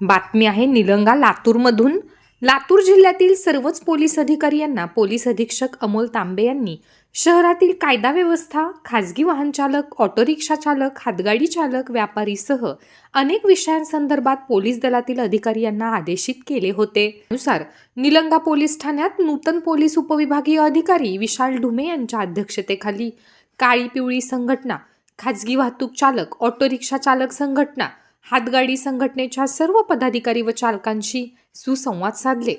बातमी आहे निलंगा लातूरमधून. लातूर जिल्ह्यातील सर्वच पोलीस अधिकारी यांना पोलीस अधीक्षक अमोल तांबे यांनी शहरातील कायदा व्यवस्था खाजगी वाहन चालक ऑटो रिक्षा चालक हातगाडी चालक व्यापारीसह अनेक विषयांसंदर्भात पोलीस दलातील अधिकारी यांना आदेशित केले होते. नुसार निलंगा पोलीस ठाण्यात नूतन पोलीस उपविभागीय अधिकारी विशाल ढुमे यांच्या अध्यक्षतेखाली काळी पिवळी संघटना खाजगी वाहतूक चालक ऑटो रिक्षा चालक संघटना हातगाडी संघटनेच्या सर्व पदाधिकारी व चालकांशी सुसंवाद साधले.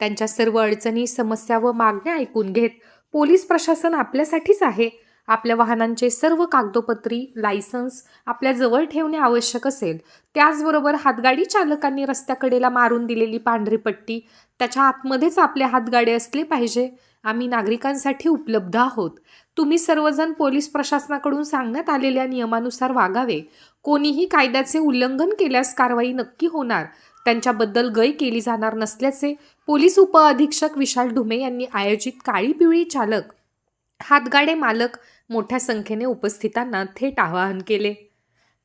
त्यांच्या सर्व अडचणी समस्या व मागण्या ऐकून घेत पोलीस प्रशासन आपल्यासाठीच आहे. आपल्या वाहनांचे सर्व कागदोपत्री लायसन्स आपल्या जवळ ठेवणे आवश्यक असेल. त्याचबरोबर हातगाडी चालकांनी रस्त्याकडेला मारून दिलेली पांढरी पट्टी त्याच्या आतमध्येच आपले हातगाडे असले पाहिजे. आम्ही नागरिकांसाठी उपलब्ध आहोत. तुम्ही सर्वजण पोलीस प्रशासनाकडून सांगण्यात आलेल्या नियमानुसार वागावे. कोणीही कायद्याचे उल्लंघन केल्यास कारवाई नक्की होणार. त्यांच्याबद्दल गय केली जाणार नसल्याचे पोलीस उपअधीक्षक विशाल ढुमे यांनी आयोजित काळी पिवळी चालक हातगाडे मालक मोठ्या संख्येने उपस्थितांना थेट आवाहन केले.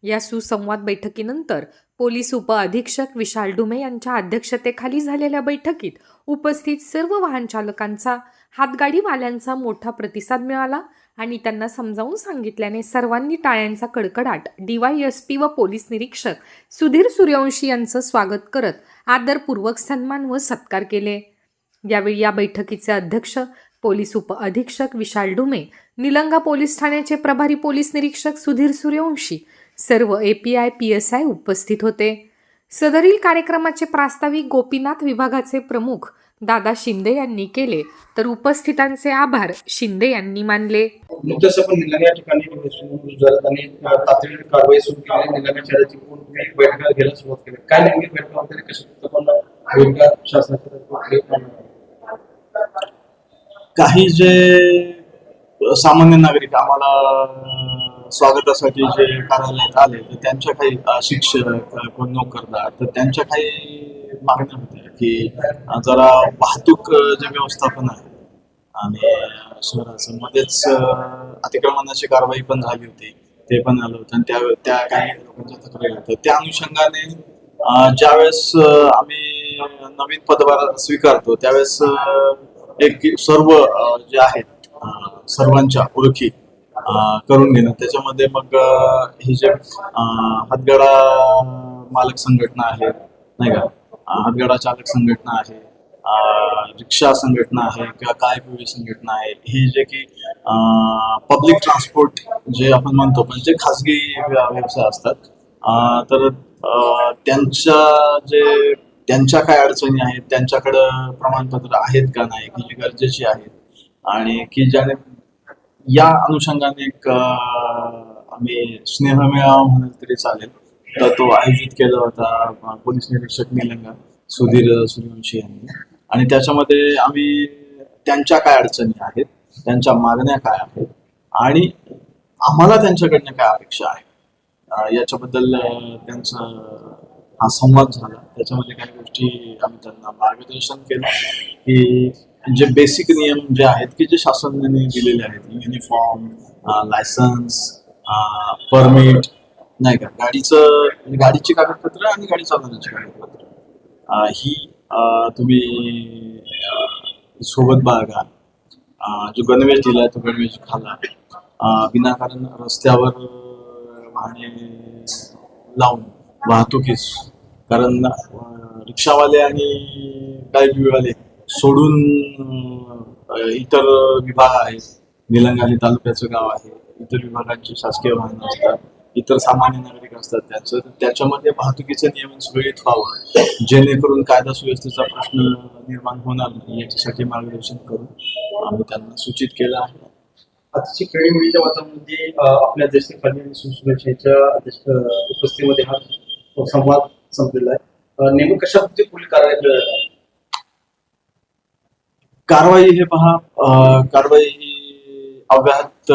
या सुसंवाद बैठकीनंतर पोलीस उपअधीक्षक विशाल डुमे यांच्या अध्यक्षतेखाली झालेल्या बैठकीत उपस्थित सर्व वाहन चालकांचा हातगाडीवाल्यांचा मोठा प्रतिसाद मिळाला आणि त्यांना समजावून सांगितल्याने सर्वांनी टाळ्यांचा कडकडाट डीवायएसपी व पोलीस निरीक्षक सुधीर सूर्यवंशी यांचं स्वागत करत आदरपूर्वक सन्मान व सत्कार केले. यावेळी या बैठकीचे अध्यक्ष पोलीस उपअधीक्षक विशाल डुमे निलंगा पोलीस ठाण्याचे प्रभारी पोलीस निरीक्षक सुधीर सूर्यवंशी सर्व एपीआय पी एस आय उपस्थित होते. सदरील कार्यक्रमाचे प्रास्ताविक गोपीनाथ विभागाचे प्रमुख दादा शिंदे यांनी केले तर उपस्थितांचे आभार शिंदे यांनी मानले. नुकतंच आपण निलंगा या ठिकाणी सुरू झालं आणि तातडीने कारवाई सुरू केली निलंगा शहराची पूर्ण बैठका घ्यायला सुरुवात केली. काय नेमकी बैठका वगैरे कशा पद्धतीनं भूमिका शासनाकडे काही जे सामान्य नागरिक आम्हाला स्वागतासाठी जे कार्यालयात आले तर त्यांच्या काही शिक्षक कोण नोकरदार तर त्यांच्या काही मागण्या होत्या की जरा वाहतूक जे व्यवस्थापन आहे आणि शहराचं मध्येच अतिक्रमणाची कारवाई पण झाली होती ते पण आलं होतं आणि त्या त्या काही लोकांच्या तक्रारी होत्या. त्या अनुषंगाने ज्यावेळेस आम्ही नवीन पदभार स्वीकारतो त्यावेळेस एक सर्व जे आहेत सर्वांच्या ओळखी करून घेणं. त्याच्यामध्ये मग हे ही जे हातगडा हातगाडा मालक संघटना आहे नाही का? हातगडा हातगाडा चालक संघटना आहे रिक्षा संघटना आहे किंवा काय पूर्वी संघटना आहे ही जे की पब्लिक ट्रान्सपोर्ट जे आपण म्हणतो पण जे खाजगी व्यवसाय असतात तर त्यांच्या जे त्यांच्या काय अडचणी आहेत त्यांच्याकडं प्रमाणपत्र आहेत का नाही की जी गरजेची आहेत आणि की ज्याने या अनुषंगाने एक आम्ही स्नेहमेळावा म्हणून तरी चालेल. तर तो आयोजित केला होता पोलीस निरीक्षक निलंगा सुधीर सूर्यवंशी यांनी. आणि त्याच्यामध्ये आम्ही त्यांच्या काय अडचणी आहेत त्यांच्या मागण्या काय आहेत आणि आम्हाला त्यांच्याकडनं काय अपेक्षा आहे. याच्याबद्दल त्यांचं त्यांचा हा संवाद झाला. त्याच्यामध्ये काही गोष्टी आम्ही त्यांना मार्गदर्शन केलं की जे बेसिक नियम जे आहेत की जे शासनाने दिलेले आहेत युनिफॉर्म लायसन्स परमिट नाही का? गाडीचं म्हणजे गाडीची कागदपत्र आणि गाडी चालवण्याची कागदपत्र. ही तुम्ही सोबत बाळगा जो गणवेश दिलाय तो गणवेश खाला. विनाकारण रस्त्यावर वाहने लावून वाहतुकीस. कारण रिक्षावाले आणि गाडीवाले सोडून इतर विभाग आहेत. निलंगा हे तालुक्याचं गाव आहे. इतर विभागांची शासकीय वाहनं असतात. इतर सामान्य नागरिक असतात. त्याचं त्याच्यामध्ये वाहतुकीचं नियमन सुरळीत व्हावं. जेणेकरून कायदा सुव्यवस्थेचा प्रश्न निर्माण होणार नाही याच्यासाठी मार्गदर्शन करून आम्ही त्यांना सूचित केलं आहे. आजची खेळीमेळीच्या वातावरणामध्ये आपल्या अध्यक्ष खाली सुरक्षेच्या उपस्थितीमध्ये हा संवाद संपलेला आहे. नेमकं कशा पद्धतीने पुढील कारवाई कारवाई हे पहा कारवाई ही अव्याहत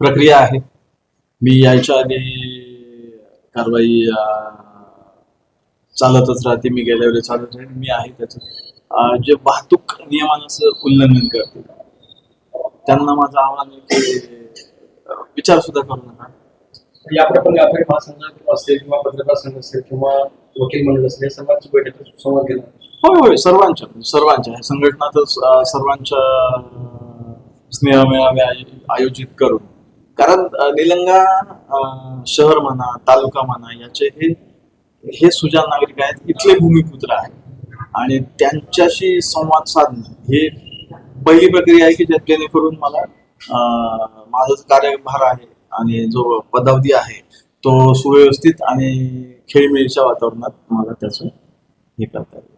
प्रक्रिया आहे. मी यायच्या आधी कारवाई चालतच राहते. मी गेल्या चालत राहील मी आहे त्याचं. जे वाहतूक नियमांचं उल्लंघन करते त्यांना माझं आव्हान आहे की विचार सुद्धा करू नका. यापुढे पण महासंघ असेल किंवा पत्रकार संघ असेल किंवा वकील मंडळ असेल या सर्वांची बैठक समोर घेणार. होय होय सर्वांच्या सर्वांच्या. ह्या संघटनातच सर्वांच्या स्नेहमेळावे आयोजित करून. कारण निलंगा शहर म्हणा तालुका म्हणा याचे हे हे सुजान नागरिक आहेत इथले भूमिपुत्र आहेत. आणि त्यांच्याशी संवाद साधणं हे पहिली प्रक्रिया आहे की ज्या- जेणेकरून मला माझा कार्यभार आहे आणि जो पदावधी आहे तो सुव्यवस्थित आणि खेळीमेळीच्या वातावरणात मला त्याचं हे करता येईल.